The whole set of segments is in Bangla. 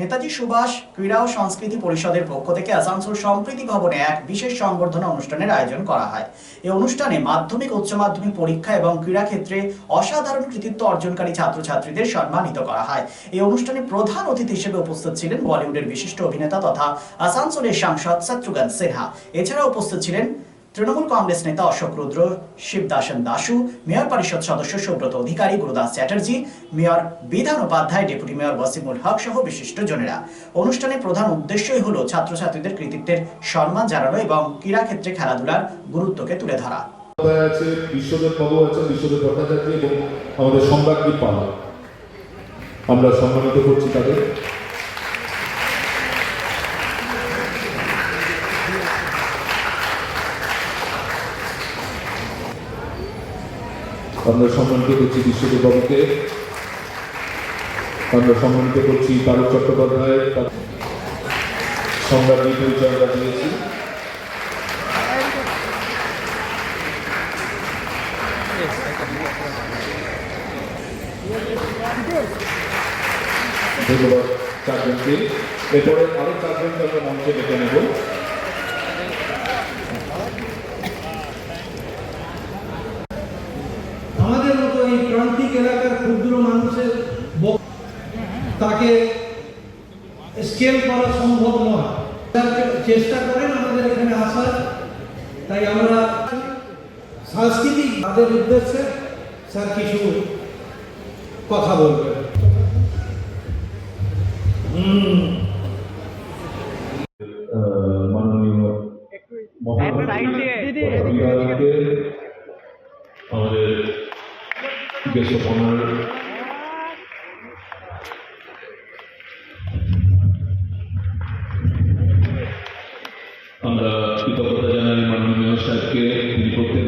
নেতাজি সুভাষ ক্রীড়া ও সংস্কৃতি পরিষদের পক্ষ থেকে আসানসোল সম্প্রীতি ভবনে এক বিশেষ সংবর্ধনা অনুষ্ঠানের আয়োজন করা হয় এই অনুষ্ঠানে মাধ্যমিক উচ্চ মাধ্যমিক পরীক্ষা এবং ক্রীড়া ক্ষেত্রে অসাধারণ কৃতিত্ব অর্জনকারী ছাত্রছাত্রীদের সম্মানিত করা হয় এই অনুষ্ঠানে প্রধান অতিথি হিসেবে উপস্থিত ছিলেন বলিউডের বিশিষ্ট অভিনেতা তথা আসানসোলের সাংসদ শত্রুঘ্ন সিনহা এছাড়া উপস্থিত ছিলেন তৃণমূল কংগ্রেস নেতা অশোক রুদ্র শিবদাসন দাসু মেয়র পরিষদ সদস্য Subrata Adhikari Gurudas Chatterjee mayor Bidhan Upadhyay deputy mayor Wasimul Haque সহ বিশিষ্ট জনেরা অনুষ্ঠানে প্রধান উদ্দেশ্যই হল ছাত্রছাত্রীদের কৃতিত্বের সম্মান জানানো এবং ক্রীড়া ক্ষেত্রে খেলাধুলার গুরুত্বকে তুলে ধরা আমরা সম্মানিত করছি তাদের আমরা সম্মানিত করছি বিশ্বদেব আমরা সম্মানিত করছি তারক চট্টোপাধ্যায় সংগ্রামী পরিচয়টা আমরা দিয়েছি ধন্যবাদ চারজনকে এরপরে আরো চারজনকে আমরা মঞ্চে ডেকে নেব তাকে স্কেল করা সম্ভব নয় চেষ্টা করেন আমাদের এখানে আসার তাই আমরা সাংস্কৃতিক তাদের উদ্দেশ্যে স্যার কিছু কথা বলবেন আমাদের দেশ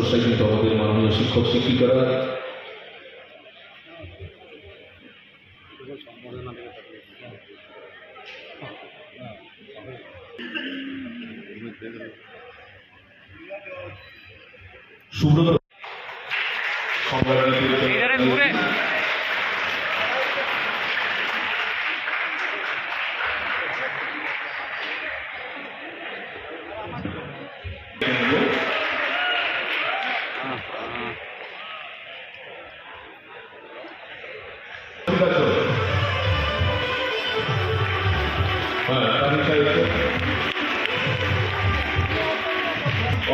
প্রচেষ্টা কিন্তু আমাদের মাননীয় শিক্ষক শিক্ষিকারা সুব্রত সংগ্রামী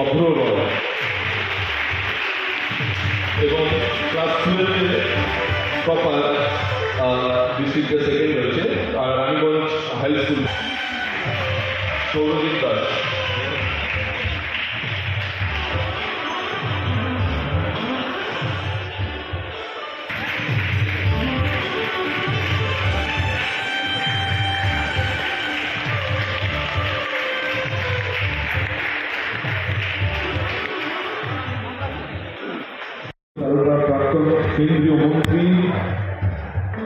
অভ্র এবং ক্লাস টুয়েলভে প্রপার ডিস্ট্রিক্টে সেকেন্ড হয়েছে আর আমি বলছি হাই স্কুল সৌরজিৎ দাস কেন্দ্রীয় মন্ত্রী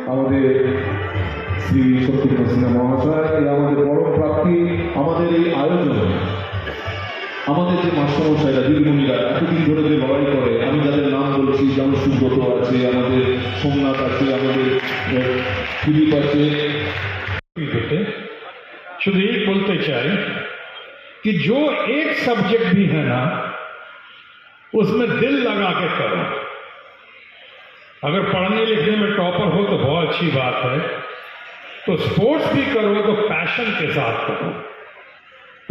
আমাদের শ্রী শত্রুঘ্ন সিনহা মহাশয় এই আমাদের বড় প্রাপ্তি আমাদের এই আয়োজনে আমাদের যে মাস্টারমশাইরা দিদিমণিরা এতদিন ধরে যে লড়াই করে আমি যাদের নাম বলছি যেমন সুব্রত আছে আমাদের সোমনাথ আছে আমাদের আহ, দিলীপ আছে बेटे शुद्ध एक बोलते चाहे कि जो एक सब्जेक्ट भी है ना उसमें दिल लगा के करो अगर पढ़ने लिखने में टॉपर हो तो बहुत अच्छी बात है तो स्पोर्ट्स भी करो तो पैशन के साथ करो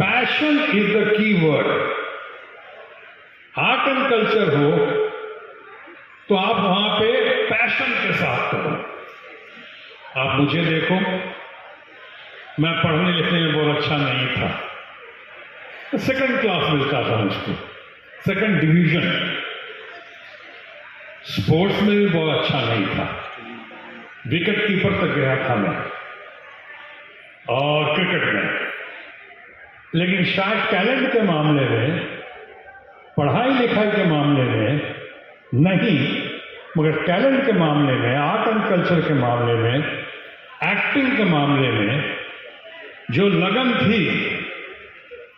passion is the key word art and culture हो तो आप वहां पे पैशन के साथ करो आप मुझे देखो मैं पढ़ने लिखने में बहुत अच्छा नहीं था सेकंड तो क्लास मिलता था मुझको सेकंड डिवीजन स्पोर्ट्स में भी बहुत अच्छा नहीं था विकेट कीपर तक गया था मैं और क्रिकेट में लेकिन शायद टैलेंट के मामले में पढ़ाई लिखाई के मामले में नहीं मगर टैलेंट के मामले में आर्ट एंड कल्चर के मामले में एक्टिंग के मामले में जो लगन थी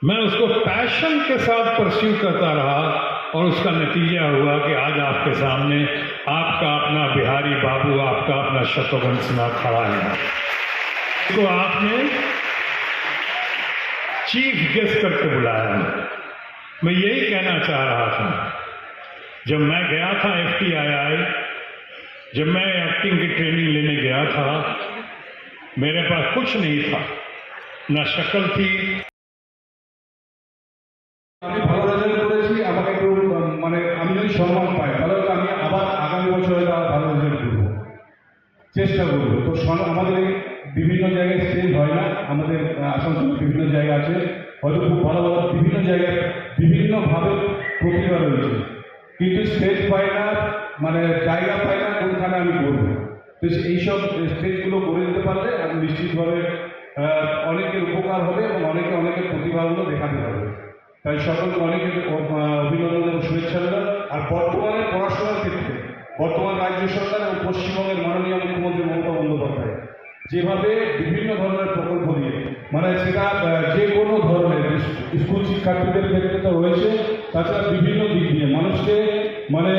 मैं उसको पैशन के साथ परस्यू करता रहा और उसका नतीजा हुआ कि आज आपके सामने आपका अपना बिहारी बाबू आपका अपना शत्रुघ्न सिन्हा खड़ा है तो आपने चीफ गेस्ट करके बुलाया मैं यही कहना चाह रहा था जब मैं गया था एफ टी आई आई जब मैं एक्टिंग की ट्रेनिंग लेने गया था मेरे पास कुछ नहीं था ना शक्ल थी চেষ্টা করব তো আমাদের বিভিন্ন জায়গায় সেল হয় না আমাদের আসানসোল বিভিন্ন জায়গা আছে হয়তো খুব ভালো ভালো বিভিন্ন জায়গায় বিভিন্নভাবে প্রতিভা রয়েছে কিন্তু স্টেজ পায় না মানে জায়গা পায় না কোনখানে আমি করবো তো এইসব স্টেজগুলো করে দিতে পারলে আমি নিশ্চিতভাবে অনেকের উপকার হবে এবং অনেকে অনেকের প্রতিভাগুলো দেখাতে পারবে তাই সকলকে অনেকের অভিনন্দন এবং শুভেচ্ছা আর বর্তমানে পড়াশোনার ক্ষেত্রে বর্তমান রাজ্য সরকার এবং পশ্চিমবঙ্গের মাননীয় মুখ্যমন্ত্রী মমতা বন্দ্যোপাধ্যায় যেভাবে বিভিন্ন ধরনের প্রকল্প দিয়ে মানে সেটা যে কোনো ধরনের স্কুল শিক্ষার্থীদের ক্ষেত্রে তো রয়েছে তাছাড়া বিভিন্ন দিক দিয়ে মানুষকে মানে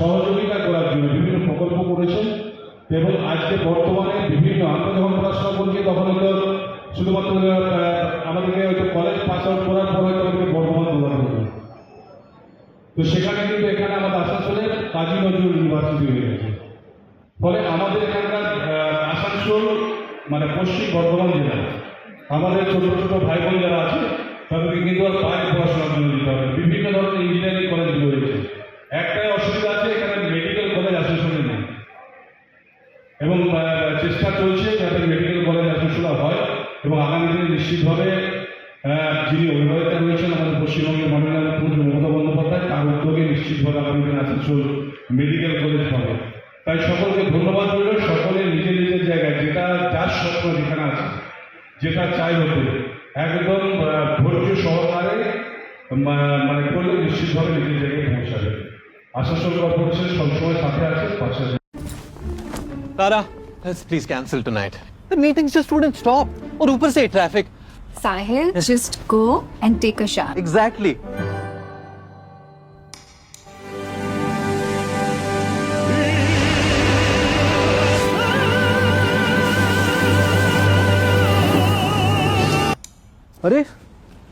সহযোগিতা করার জন্য বিভিন্ন প্রকল্প করেছেন এবং আজকে বর্তমানে বিভিন্ন আমরা যখন পড়াশোনা করছি তখন হয়তো শুধুমাত্র আমাদেরকে হয়তো কলেজ পাস আউট করার পর হয়তো আমাদেরকে বর্তমান প্রদান করবে তো সেখানে কিন্তু এখানে আমাদের আসানসোলে কাজী নজরুল ইউনিভার্সিটি হয়ে গেছে ফলে আমাদের এখানকার আসানসোল মানে পশ্চিম বর্ধমান জেলায় আমাদের ছোট ছোট ভাই বোন যারা আছে তাদেরকে কিন্তু আর বাইরে পড়াশোনার জন্য দিতে হবে বিভিন্ন ধরনের ইঞ্জিনিয়ারিং কলেজ রয়েছে একটাই অসুবিধা আছে এখানে মেডিকেল কলেজ আসানসোলে নেই এবং চেষ্টা চলছে যাতে মেডিকেল কলেজ আসানসোলা হয় এবং আগামী দিনে নিশ্চিতভাবে যিনি অভিভাবক রয়েছেন আমাদের পশ্চিমবঙ্গের মাননীয় মুখ্যমন্ত্রী মমতা বন্দ্যোপাধ্যায় তার উদ্যোগে নিশ্চিতভাবে আগামী দিনে আসানসোল মেডিকেল কলেজ হবে তাই সকলকে ধন্যবাদ রইল সকলে নিজের নিজের জায়গায় যেটা যার স্বপ্ন যেখানে আছে যেটা চাই হতে একদম আহ, ধৈর্য সহকারে মা- মানে করলে নিশ্চিতভাবে নিজের জায়গায় পৌঁছাবে আসানসোল কর্পোরেশন সবসময় সাথে আছে পাশে আছে। Tara, let's please cancel tonight. The meetings just wouldn't stop. और ऊपर से traffic. Sahil, just go and take a shower. Exactly. Hurry!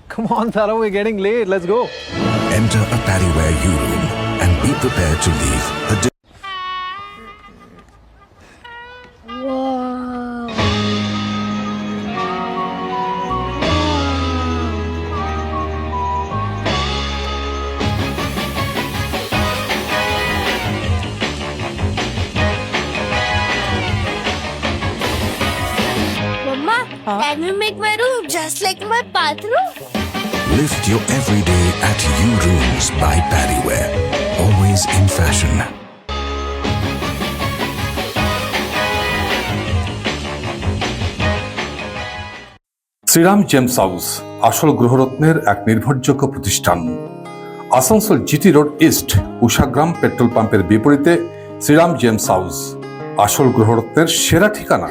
Come on, Tara, we're getting late. Let's go. Enter a Paddyware U room and be prepared to leave a Can uh-huh. you make my room just like my bathroom? Lift your everyday at You Rooms by Paddyware. Always in fashion. Shriram gems house আসল গ্রহরত্নের এক নির্ভরযোগ্য প্রতিষ্ঠান Asansol GT road east Ushagram petrol পাম্পের বিপরীতে শ্রীরাম জেমস হাউস আসল গ্রহরত্নের সেরা ঠিকানা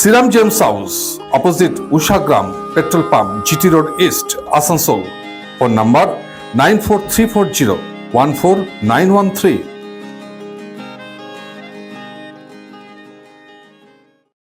Sriram James House, opposite Ushagram Petrol Pump, GT Road East, Asansol. Phone number 94340 14913.